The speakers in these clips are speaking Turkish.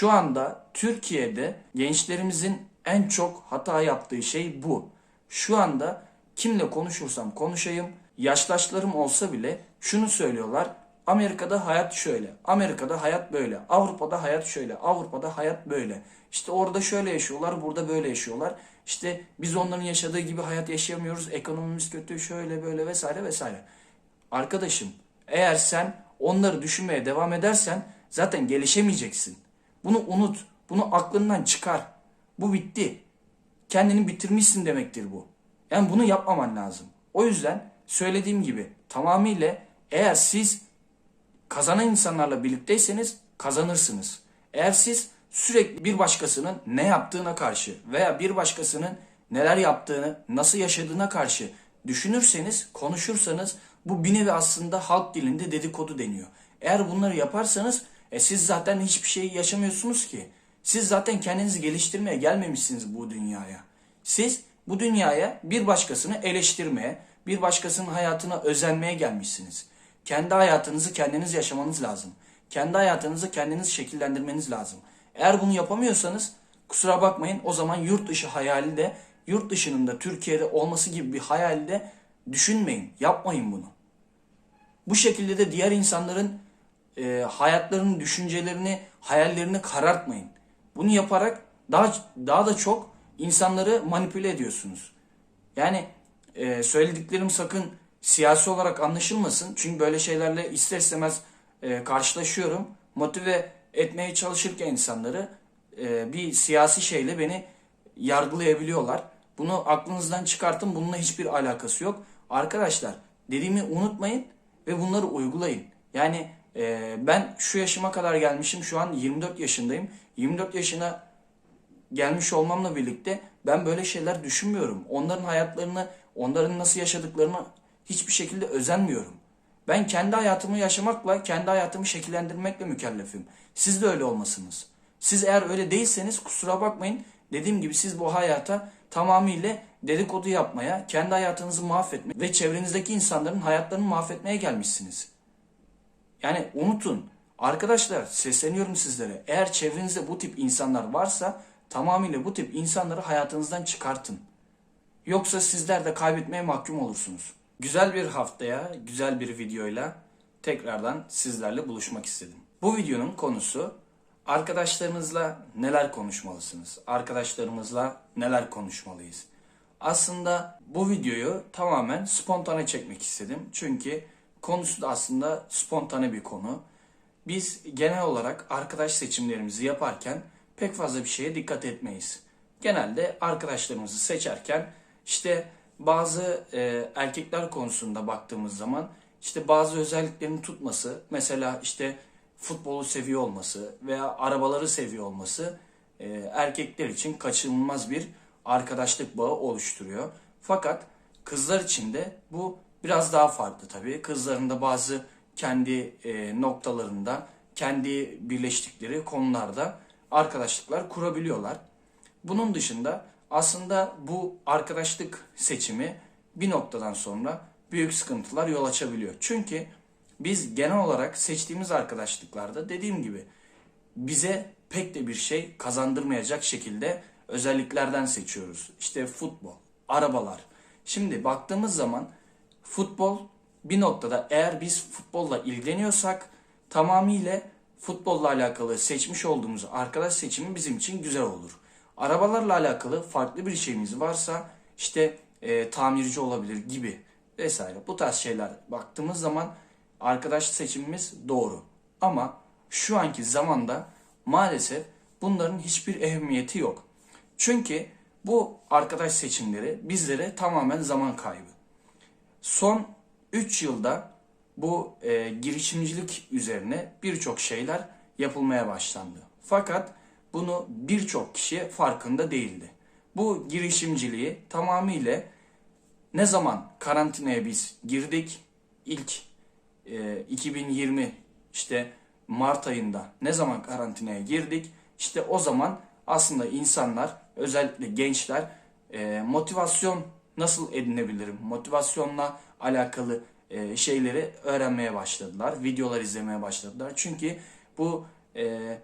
Şu anda Türkiye'de gençlerimizin en çok hata yaptığı şey bu. Şu anda kimle konuşursam konuşayım, yaşlaşlarım olsa bile şunu söylüyorlar. Amerika'da hayat şöyle, Amerika'da hayat böyle, Avrupa'da hayat şöyle, Avrupa'da hayat böyle. İşte orada şöyle yaşıyorlar, burada böyle yaşıyorlar. İşte biz onların yaşadığı gibi hayat yaşayamıyoruz, ekonomimiz kötü, şöyle böyle vesaire vesaire. Arkadaşım, eğer sen onları düşünmeye devam edersen zaten gelişemeyeceksin. Bunu unut, bunu aklından çıkar. Bu bitti. Kendini bitirmişsin demektir bu. Yani bunu yapmaman lazım. O yüzden söylediğim gibi tamamıyla eğer siz kazanan insanlarla birlikteyseniz kazanırsınız. Eğer siz sürekli bir başkasının ne yaptığına karşı veya bir başkasının neler yaptığını, nasıl yaşadığına karşı düşünürseniz, konuşursanız bu bir nevi aslında halk dilinde dedikodu deniyor. Eğer bunları yaparsanız e, siz zaten hiçbir şey yaşamıyorsunuz ki. Siz zaten kendinizi geliştirmeye gelmemişsiniz bu dünyaya. Siz bu dünyaya bir başkasını eleştirmeye, bir başkasının hayatına özenmeye gelmişsiniz. Kendi hayatınızı kendiniz yaşamanız lazım. Kendi hayatınızı kendiniz şekillendirmeniz lazım. Eğer bunu yapamıyorsanız kusura bakmayın o zaman yurt dışı hayali de yurt dışının da Türkiye'de olması gibi bir hayali de düşünmeyin. Yapmayın bunu. Bu şekilde de diğer insanların e, hayatlarını, düşüncelerini, hayallerini karartmayın. Bunu yaparak daha daha da çok insanları manipüle ediyorsunuz. Yani e, söylediklerim sakın siyasi olarak anlaşılmasın. Çünkü böyle şeylerle ister istemez e, karşılaşıyorum. Motive etmeye çalışırken insanları e, bir siyasi şeyle beni yargılayabiliyorlar. Bunu aklınızdan çıkartın. Bununla hiçbir alakası yok. Arkadaşlar dediğimi unutmayın ve bunları uygulayın. Yani e, ben şu yaşıma kadar gelmişim. Şu an 24 yaşındayım. 24 yaşına gelmiş olmamla birlikte ben böyle şeyler düşünmüyorum. Onların hayatlarını, onların nasıl yaşadıklarını hiçbir şekilde özenmiyorum. Ben kendi hayatımı yaşamakla, kendi hayatımı şekillendirmekle mükellefim. Siz de öyle olmasınız. Siz eğer öyle değilseniz kusura bakmayın. Dediğim gibi siz bu hayata tamamıyla dedikodu yapmaya, kendi hayatınızı mahvetmeye ve çevrenizdeki insanların hayatlarını mahvetmeye gelmişsiniz. Yani unutun. Arkadaşlar sesleniyorum sizlere. Eğer çevrenizde bu tip insanlar varsa tamamıyla bu tip insanları hayatınızdan çıkartın. Yoksa sizler de kaybetmeye mahkum olursunuz. Güzel bir haftaya, güzel bir videoyla tekrardan sizlerle buluşmak istedim. Bu videonun konusu arkadaşlarınızla neler konuşmalısınız? Arkadaşlarımızla neler konuşmalıyız? Aslında bu videoyu tamamen spontane çekmek istedim. Çünkü konusu da aslında spontane bir konu. Biz genel olarak arkadaş seçimlerimizi yaparken pek fazla bir şeye dikkat etmeyiz. Genelde arkadaşlarımızı seçerken işte bazı e, erkekler konusunda baktığımız zaman işte bazı özelliklerini tutması, mesela işte futbolu seviyor olması veya arabaları seviyor olması e, erkekler için kaçınılmaz bir arkadaşlık bağı oluşturuyor. Fakat kızlar için de bu biraz daha farklı tabii. Kızların da bazı kendi e, noktalarında, kendi birleştikleri konularda arkadaşlıklar kurabiliyorlar. Bunun dışında aslında bu arkadaşlık seçimi bir noktadan sonra büyük sıkıntılar yol açabiliyor. Çünkü biz genel olarak seçtiğimiz arkadaşlıklarda dediğim gibi bize pek de bir şey kazandırmayacak şekilde özelliklerden seçiyoruz. İşte futbol, arabalar. Şimdi baktığımız zaman futbol bir noktada eğer biz futbolla ilgileniyorsak tamamıyla futbolla alakalı seçmiş olduğumuz arkadaş seçimi bizim için güzel olur. Arabalarla alakalı farklı bir şeyimiz varsa işte e, tamirci olabilir gibi vesaire. Bu tarz şeyler baktığımız zaman arkadaş seçimimiz doğru. Ama şu anki zamanda maalesef bunların hiçbir ehemmiyeti yok. Çünkü bu arkadaş seçimleri bizlere tamamen zaman kaybı. Son 3 yılda bu e, girişimcilik üzerine birçok şeyler yapılmaya başlandı. Fakat bunu birçok kişi farkında değildi. Bu girişimciliği tamamıyla ne zaman karantinaya biz girdik? İlk e, 2020 işte Mart ayında ne zaman karantinaya girdik? İşte o zaman aslında insanlar özellikle gençler e, motivasyon nasıl edinebilirim? Motivasyonla alakalı e, şeyleri öğrenmeye başladılar. Videolar izlemeye başladılar. Çünkü bu e,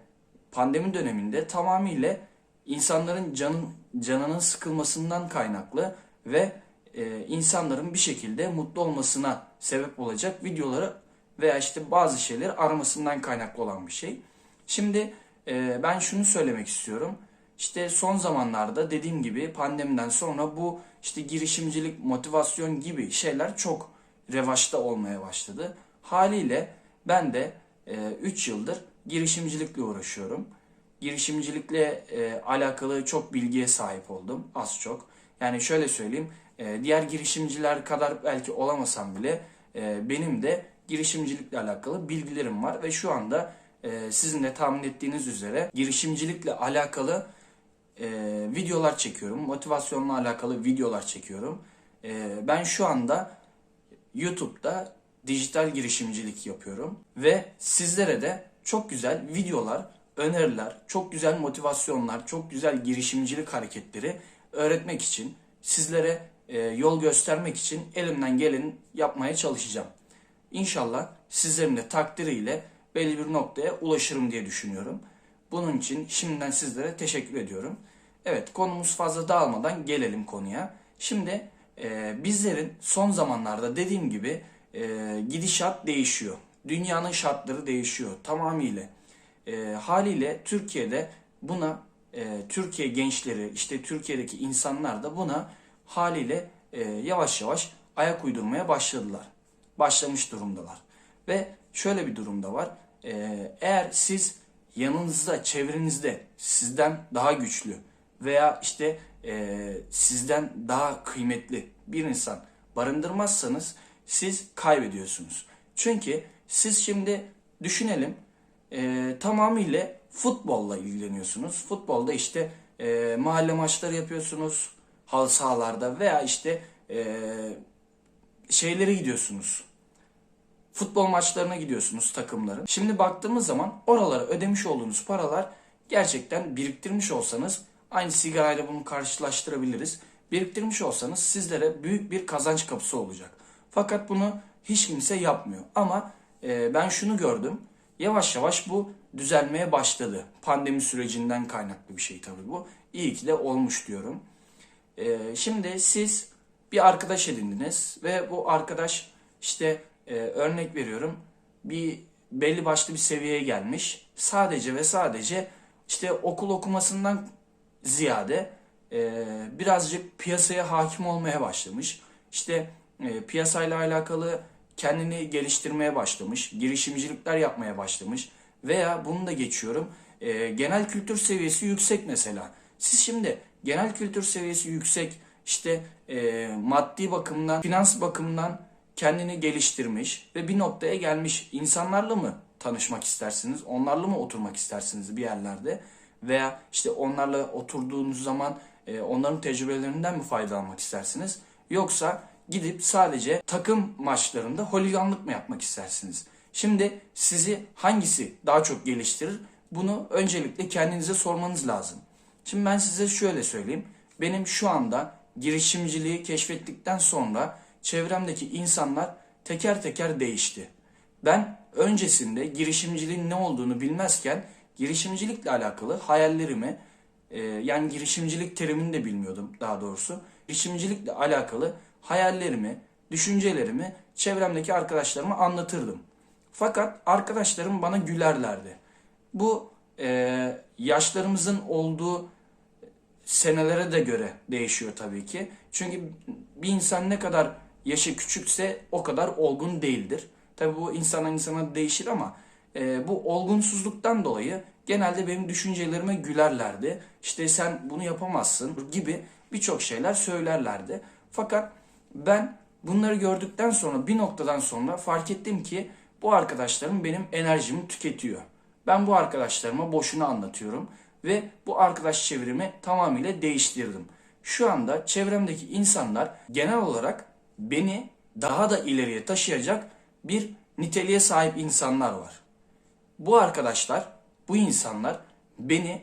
pandemi döneminde tamamıyla insanların canın canının sıkılmasından kaynaklı ve e, insanların bir şekilde mutlu olmasına sebep olacak videoları veya işte bazı şeyleri aramasından kaynaklı olan bir şey. Şimdi e, ben şunu söylemek istiyorum. İşte son zamanlarda dediğim gibi pandemiden sonra bu işte girişimcilik, motivasyon gibi şeyler çok revaçta olmaya başladı. Haliyle ben de 3 yıldır girişimcilikle uğraşıyorum. Girişimcilikle e, alakalı çok bilgiye sahip oldum az çok. Yani şöyle söyleyeyim, e, diğer girişimciler kadar belki olamasam bile e, benim de girişimcilikle alakalı bilgilerim var ve şu anda e, sizin de tahmin ettiğiniz üzere girişimcilikle alakalı e, videolar çekiyorum. Motivasyonla alakalı videolar çekiyorum. E, ben şu anda YouTube'da dijital girişimcilik yapıyorum ve sizlere de çok güzel videolar, öneriler, çok güzel motivasyonlar, çok güzel girişimcilik hareketleri öğretmek için, sizlere e, yol göstermek için elimden geleni yapmaya çalışacağım. İnşallah sizlerin de takdiriyle belli bir noktaya ulaşırım diye düşünüyorum. Bunun için şimdiden sizlere teşekkür ediyorum. Evet konumuz fazla dağılmadan gelelim konuya. Şimdi e, bizlerin son zamanlarda dediğim gibi e, gidişat değişiyor. Dünyanın şartları değişiyor tamamıyla. E, haliyle Türkiye'de buna e, Türkiye gençleri işte Türkiye'deki insanlar da buna haliyle e, yavaş yavaş ayak uydurmaya başladılar. Başlamış durumdalar. Ve şöyle bir durumda var. E, eğer siz yanınızda, çevrenizde sizden daha güçlü veya işte e, sizden daha kıymetli bir insan barındırmazsanız siz kaybediyorsunuz. Çünkü siz şimdi düşünelim e, tamamıyla futbolla ilgileniyorsunuz. Futbolda işte e, mahalle maçları yapıyorsunuz halı sahalarda veya işte e, şeylere gidiyorsunuz. Futbol maçlarına gidiyorsunuz takımların. Şimdi baktığımız zaman oralara ödemiş olduğunuz paralar gerçekten biriktirmiş olsanız aynı sigarayla bunu karşılaştırabiliriz. Biriktirmiş olsanız sizlere büyük bir kazanç kapısı olacak. Fakat bunu hiç kimse yapmıyor. Ama e, ben şunu gördüm. Yavaş yavaş bu düzelmeye başladı. Pandemi sürecinden kaynaklı bir şey tabii bu. İyi ki de olmuş diyorum. E, şimdi siz bir arkadaş edindiniz ve bu arkadaş işte e, örnek veriyorum bir belli başlı bir seviyeye gelmiş. Sadece ve sadece işte okul okumasından ziyade e, birazcık piyasaya hakim olmaya başlamış. İşte e, piyasayla alakalı kendini geliştirmeye başlamış, girişimcilikler yapmaya başlamış veya bunu da geçiyorum. E, genel kültür seviyesi yüksek mesela. Siz şimdi genel kültür seviyesi yüksek, işte e, maddi bakımdan, finans bakımdan kendini geliştirmiş ve bir noktaya gelmiş insanlarla mı tanışmak istersiniz? Onlarla mı oturmak istersiniz bir yerlerde? Veya işte onlarla oturduğunuz zaman e, onların tecrübelerinden mi faydalanmak istersiniz? Yoksa gidip sadece takım maçlarında holiganlık mı yapmak istersiniz? Şimdi sizi hangisi daha çok geliştirir? Bunu öncelikle kendinize sormanız lazım. Şimdi ben size şöyle söyleyeyim. Benim şu anda girişimciliği keşfettikten sonra çevremdeki insanlar teker teker değişti. Ben öncesinde girişimciliğin ne olduğunu bilmezken girişimcilikle alakalı hayallerimi e, yani girişimcilik terimini de bilmiyordum daha doğrusu. Girişimcilikle alakalı hayallerimi, düşüncelerimi çevremdeki arkadaşlarıma anlatırdım. Fakat arkadaşlarım bana gülerlerdi. Bu e, yaşlarımızın olduğu senelere de göre değişiyor tabii ki. Çünkü bir insan ne kadar yaşı küçükse o kadar olgun değildir. Tabii bu insana insana değişir ama e, bu olgunsuzluktan dolayı genelde benim düşüncelerime gülerlerdi. İşte sen bunu yapamazsın gibi birçok şeyler söylerlerdi. Fakat ben bunları gördükten sonra bir noktadan sonra fark ettim ki bu arkadaşlarım benim enerjimi tüketiyor. Ben bu arkadaşlarıma boşuna anlatıyorum ve bu arkadaş çevrimi tamamıyla değiştirdim. Şu anda çevremdeki insanlar genel olarak beni daha da ileriye taşıyacak bir niteliğe sahip insanlar var. Bu arkadaşlar, bu insanlar beni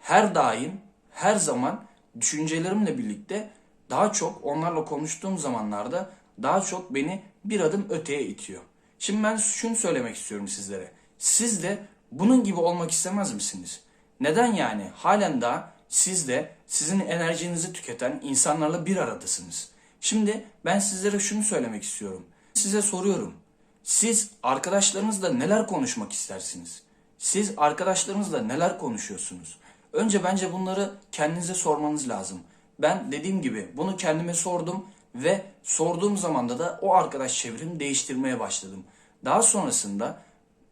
her daim, her zaman düşüncelerimle birlikte daha çok onlarla konuştuğum zamanlarda daha çok beni bir adım öteye itiyor. Şimdi ben şunu söylemek istiyorum sizlere. Siz de Bunun gibi olmak istemez misiniz? Neden yani? Halen daha siz de sizin enerjinizi tüketen insanlarla bir aradasınız. Şimdi ben sizlere şunu söylemek istiyorum. Size soruyorum. Siz arkadaşlarınızla neler konuşmak istersiniz? Siz arkadaşlarınızla neler konuşuyorsunuz? Önce bence bunları kendinize sormanız lazım. Ben dediğim gibi bunu kendime sordum ve sorduğum zamanda da o arkadaş çevremi değiştirmeye başladım. Daha sonrasında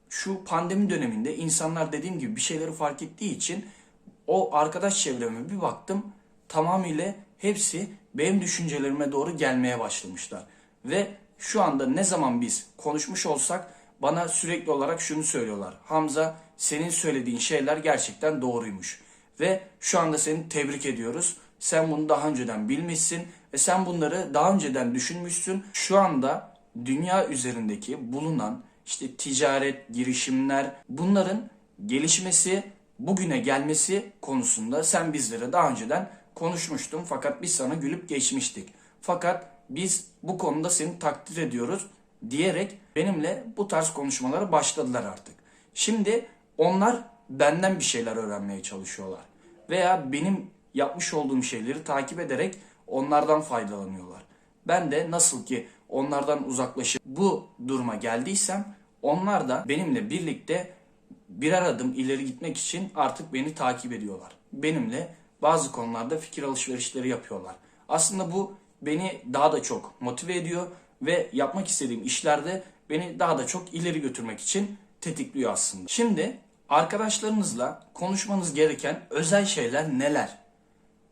şu pandemi döneminde insanlar dediğim gibi bir şeyleri fark ettiği için o arkadaş çevreme bir baktım tamamıyla hepsi benim düşüncelerime doğru gelmeye başlamışlar. Ve şu anda ne zaman biz konuşmuş olsak bana sürekli olarak şunu söylüyorlar. Hamza senin söylediğin şeyler gerçekten doğruymuş. Ve şu anda seni tebrik ediyoruz. Sen bunu daha önceden bilmişsin ve sen bunları daha önceden düşünmüşsün. Şu anda dünya üzerindeki bulunan işte ticaret, girişimler bunların gelişmesi, bugüne gelmesi konusunda sen bizlere daha önceden konuşmuştun fakat biz sana gülüp geçmiştik. Fakat biz bu konuda seni takdir ediyoruz diyerek benimle bu tarz konuşmalara başladılar artık. Şimdi onlar benden bir şeyler öğrenmeye çalışıyorlar. Veya benim yapmış olduğum şeyleri takip ederek onlardan faydalanıyorlar. Ben de nasıl ki onlardan uzaklaşıp bu duruma geldiysem onlar da benimle birlikte birer adım ileri gitmek için artık beni takip ediyorlar. Benimle bazı konularda fikir alışverişleri yapıyorlar. Aslında bu beni daha da çok motive ediyor ve yapmak istediğim işlerde beni daha da çok ileri götürmek için tetikliyor aslında. Şimdi arkadaşlarınızla konuşmanız gereken özel şeyler neler?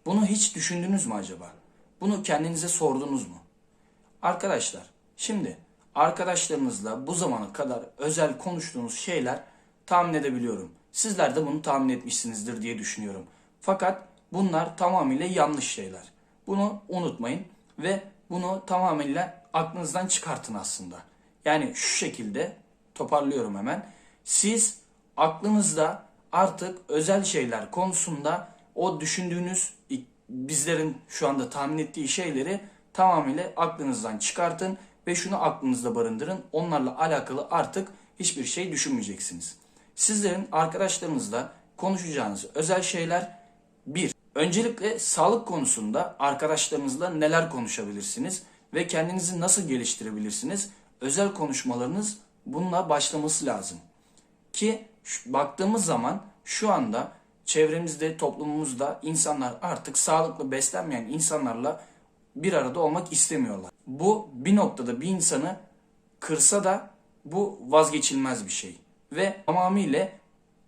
Bunu hiç düşündünüz mü acaba? Bunu kendinize sordunuz mu? Arkadaşlar, şimdi arkadaşlarınızla bu zamana kadar özel konuştuğunuz şeyler tahmin edebiliyorum. Sizler de bunu tahmin etmişsinizdir diye düşünüyorum. Fakat bunlar tamamıyla yanlış şeyler. Bunu unutmayın ve bunu tamamıyla aklınızdan çıkartın aslında. Yani şu şekilde toparlıyorum hemen. Siz aklınızda artık özel şeyler konusunda o düşündüğünüz bizlerin şu anda tahmin ettiği şeyleri tamamıyla aklınızdan çıkartın ve şunu aklınızda barındırın. Onlarla alakalı artık hiçbir şey düşünmeyeceksiniz. Sizlerin arkadaşlarınızla konuşacağınız özel şeyler bir. Öncelikle sağlık konusunda arkadaşlarınızla neler konuşabilirsiniz ve kendinizi nasıl geliştirebilirsiniz? Özel konuşmalarınız bununla başlaması lazım. Ki baktığımız zaman şu anda çevremizde, toplumumuzda insanlar artık sağlıklı beslenmeyen insanlarla bir arada olmak istemiyorlar. Bu bir noktada bir insanı kırsa da bu vazgeçilmez bir şey. Ve tamamıyla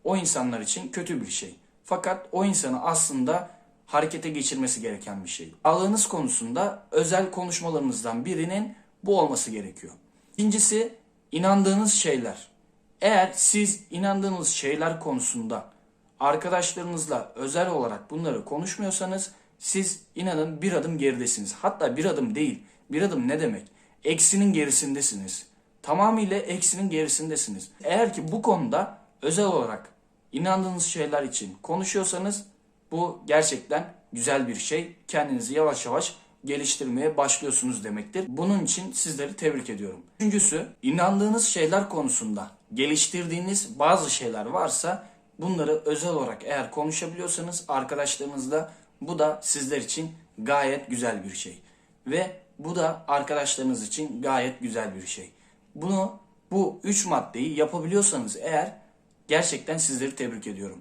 o insanlar için kötü bir şey. Fakat o insanı aslında harekete geçirmesi gereken bir şey. Sağlığınız konusunda özel konuşmalarınızdan birinin bu olması gerekiyor. İkincisi inandığınız şeyler. Eğer siz inandığınız şeyler konusunda arkadaşlarınızla özel olarak bunları konuşmuyorsanız siz inanın bir adım geridesiniz. Hatta bir adım değil. Bir adım ne demek? Eksinin gerisindesiniz. Tamamıyla eksinin gerisindesiniz. Eğer ki bu konuda özel olarak inandığınız şeyler için konuşuyorsanız bu gerçekten güzel bir şey. Kendinizi yavaş yavaş geliştirmeye başlıyorsunuz demektir. Bunun için sizleri tebrik ediyorum. Üçüncüsü, inandığınız şeyler konusunda geliştirdiğiniz bazı şeyler varsa bunları özel olarak eğer konuşabiliyorsanız arkadaşlarınızla bu da sizler için gayet güzel bir şey. Ve bu da arkadaşlarınız için gayet güzel bir şey. Bunu bu üç maddeyi yapabiliyorsanız eğer gerçekten sizleri tebrik ediyorum.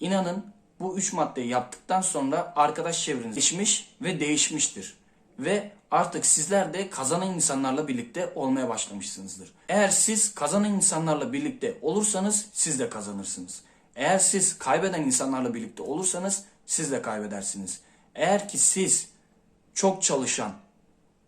İnanın bu üç maddeyi yaptıktan sonra arkadaş çevreniz değişmiş ve değişmiştir. Ve artık sizler de kazanan insanlarla birlikte olmaya başlamışsınızdır. Eğer siz kazanan insanlarla birlikte olursanız siz de kazanırsınız. Eğer siz kaybeden insanlarla birlikte olursanız siz de kaybedersiniz. Eğer ki siz çok çalışan,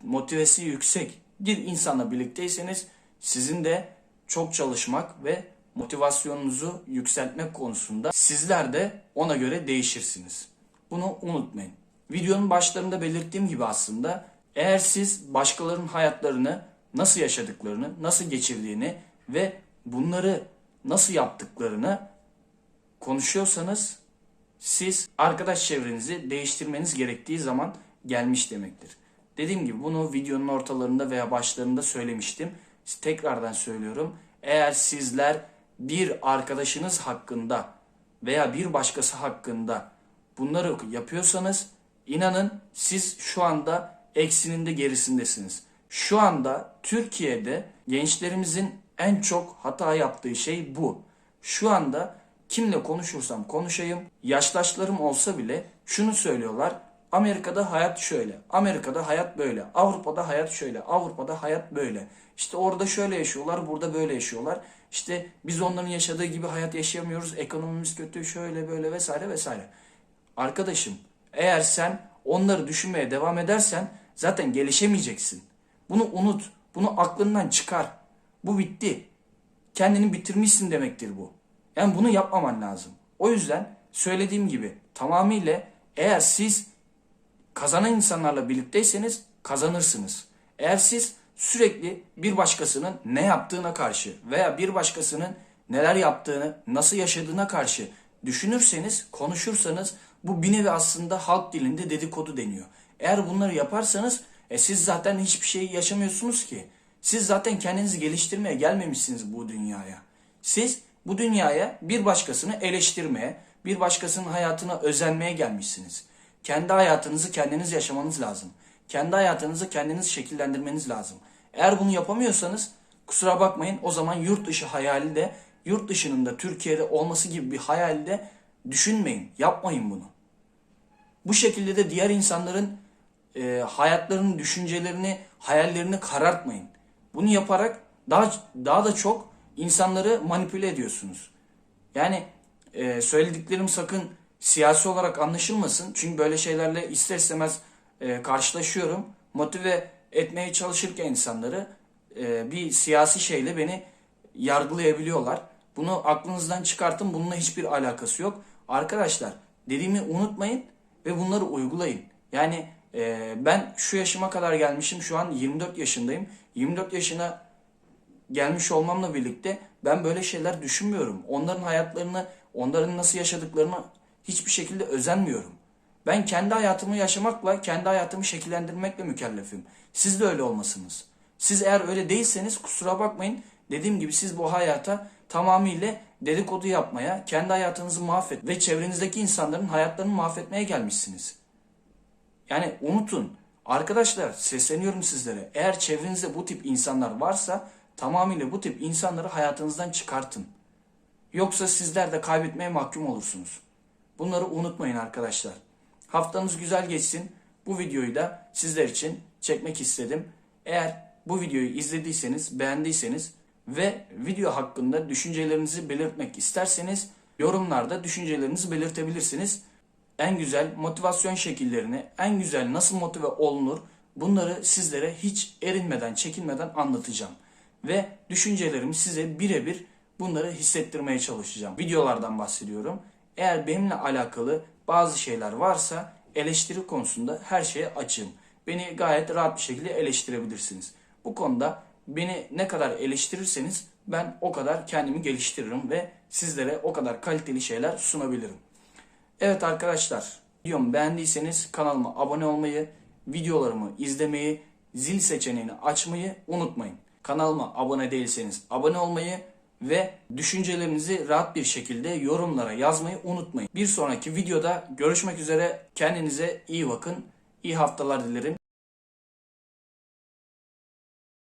motivesi yüksek bir insanla birlikteyseniz sizin de çok çalışmak ve motivasyonunuzu yükseltmek konusunda sizler de ona göre değişirsiniz. Bunu unutmayın. Videonun başlarında belirttiğim gibi aslında eğer siz başkalarının hayatlarını nasıl yaşadıklarını, nasıl geçirdiğini ve bunları nasıl yaptıklarını konuşuyorsanız siz arkadaş çevrenizi değiştirmeniz gerektiği zaman gelmiş demektir. Dediğim gibi bunu videonun ortalarında veya başlarında söylemiştim. Tekrardan söylüyorum. Eğer sizler bir arkadaşınız hakkında veya bir başkası hakkında bunları yapıyorsanız inanın siz şu anda eksinin de gerisindesiniz. Şu anda Türkiye'de gençlerimizin en çok hata yaptığı şey bu. Şu anda kimle konuşursam konuşayım, yaştaşlarım olsa bile şunu söylüyorlar. Amerika'da hayat şöyle, Amerika'da hayat böyle, Avrupa'da hayat şöyle, Avrupa'da hayat böyle. İşte orada şöyle yaşıyorlar, burada böyle yaşıyorlar. İşte biz onların yaşadığı gibi hayat yaşayamıyoruz, ekonomimiz kötü, şöyle böyle vesaire vesaire. Arkadaşım, eğer sen onları düşünmeye devam edersen zaten gelişemeyeceksin. Bunu unut, bunu aklından çıkar. Bu bitti. Kendini bitirmişsin demektir bu. Yani bunu yapmaman lazım. O yüzden söylediğim gibi tamamıyla eğer siz kazanan insanlarla birlikteyseniz kazanırsınız. Eğer siz sürekli bir başkasının ne yaptığına karşı veya bir başkasının neler yaptığını, nasıl yaşadığına karşı düşünürseniz, konuşursanız bu bir nevi aslında halk dilinde dedikodu deniyor. Eğer bunları yaparsanız e, siz zaten hiçbir şey yaşamıyorsunuz ki. Siz zaten kendinizi geliştirmeye gelmemişsiniz bu dünyaya. Siz bu dünyaya bir başkasını eleştirmeye, bir başkasının hayatına özenmeye gelmişsiniz. Kendi hayatınızı kendiniz yaşamanız lazım. Kendi hayatınızı kendiniz şekillendirmeniz lazım. Eğer bunu yapamıyorsanız kusura bakmayın o zaman yurt dışı hayali de yurt dışının da Türkiye'de olması gibi bir hayali de düşünmeyin. Yapmayın bunu. Bu şekilde de diğer insanların e, hayatlarının düşüncelerini, hayallerini karartmayın. Bunu yaparak daha daha da çok insanları manipüle ediyorsunuz. Yani e, söylediklerim sakın siyasi olarak anlaşılmasın. Çünkü böyle şeylerle ister istemez e, karşılaşıyorum. Motive etmeye çalışırken insanları e, bir siyasi şeyle beni yargılayabiliyorlar. Bunu aklınızdan çıkartın. Bununla hiçbir alakası yok. Arkadaşlar dediğimi unutmayın ve bunları uygulayın. Yani e, ben şu yaşıma kadar gelmişim. Şu an 24 yaşındayım. 24 yaşına gelmiş olmamla birlikte ben böyle şeyler düşünmüyorum. Onların hayatlarını, onların nasıl yaşadıklarını hiçbir şekilde özenmiyorum. Ben kendi hayatımı yaşamakla, kendi hayatımı şekillendirmekle mükellefim. Siz de öyle olmasınız. Siz eğer öyle değilseniz kusura bakmayın. Dediğim gibi siz bu hayata tamamıyla dedikodu yapmaya, kendi hayatınızı mahvet ve çevrenizdeki insanların hayatlarını mahvetmeye gelmişsiniz. Yani unutun. Arkadaşlar sesleniyorum sizlere. Eğer çevrenizde bu tip insanlar varsa tamamıyla bu tip insanları hayatınızdan çıkartın. Yoksa sizler de kaybetmeye mahkum olursunuz. Bunları unutmayın arkadaşlar. Haftanız güzel geçsin. Bu videoyu da sizler için çekmek istedim. Eğer bu videoyu izlediyseniz, beğendiyseniz ve video hakkında düşüncelerinizi belirtmek isterseniz yorumlarda düşüncelerinizi belirtebilirsiniz. En güzel motivasyon şekillerini, en güzel nasıl motive olunur bunları sizlere hiç erinmeden, çekinmeden anlatacağım. Ve düşüncelerimi size birebir bunları hissettirmeye çalışacağım. Videolardan bahsediyorum. Eğer benimle alakalı bazı şeyler varsa eleştiri konusunda her şeye açığım. Beni gayet rahat bir şekilde eleştirebilirsiniz. Bu konuda beni ne kadar eleştirirseniz ben o kadar kendimi geliştiririm ve sizlere o kadar kaliteli şeyler sunabilirim. Evet arkadaşlar, videomu beğendiyseniz kanalıma abone olmayı, videolarımı izlemeyi, zil seçeneğini açmayı unutmayın. Kanalıma abone değilseniz abone olmayı ve düşüncelerinizi rahat bir şekilde yorumlara yazmayı unutmayın. Bir sonraki videoda görüşmek üzere. Kendinize iyi bakın. İyi haftalar dilerim.